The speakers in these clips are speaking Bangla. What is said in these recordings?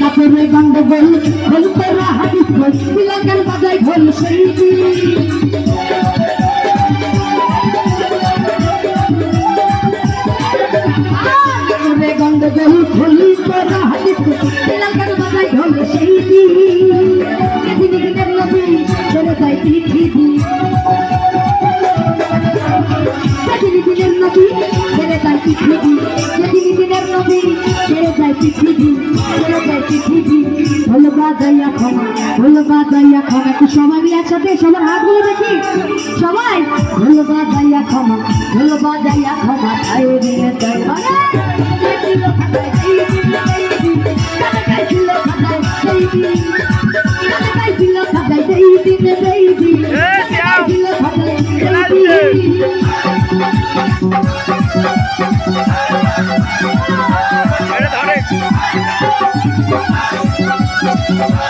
নাচরে গন্ডগোল খোল তোরা হাদিস খোল তিলকের বাজায় খোল সেই নাচরে গন্ডগোল খোল তোরা হাদিস খোল তিলকের বাজায় পৃথিবী। সবাই মিলে একসাথে সবার হাতগুলো দেখি সবাই হলো বাজাইয়া ক্ষমা হলো বাজাইয়া ক্ষমা তাই দিলে তাই মানে ছিল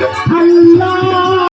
জাহান